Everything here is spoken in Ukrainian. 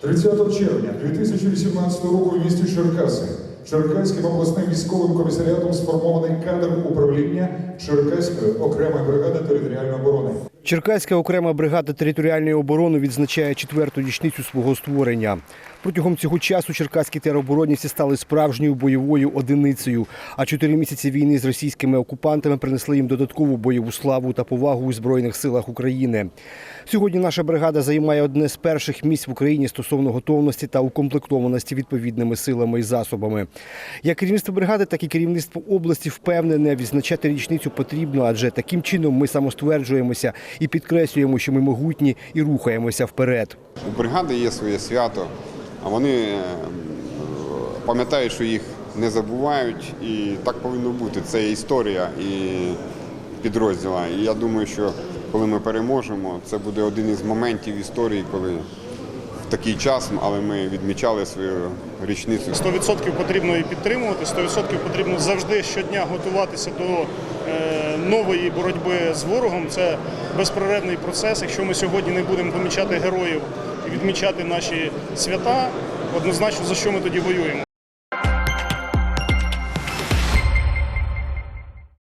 30 червня 2018 року в місті Черкаси Черкаським обласним військовим комісаріатом сформований кадр управління Черкаської окремої бригади. Черкаська окрема бригада територіальної оборони відзначає четверту річницю свого створення. Протягом цього часу черкаські тероборонівці стали справжньою бойовою одиницею. А чотири місяці війни з російськими окупантами принесли їм додаткову бойову славу та повагу у збройних силах України. Сьогодні наша бригада займає одне з перших місць в Україні стосовно готовності та укомплектованості відповідними силами і засобами. Як керівництво бригади, так і керівництво області впевнене, відзначати річницю потрібно, адже таким чином ми самостверджуємося і підкреслюємо, що ми могутні і рухаємося вперед. У бригади є своє свято, а вони е, пам'ятають, що їх не забувають, і так повинно бути. Це історія і підрозділа. І я думаю, що коли ми переможемо, це буде один із моментів історії, коли в такий час, але ми відмічали свою річницю. 100% потрібно її підтримувати, 100% потрібно завжди щодня готуватися до нової боротьби з ворогом. Це безперервний процес. Якщо ми сьогодні не будемо помічати героїв і відмічати наші свята, однозначно за що ми тоді воюємо.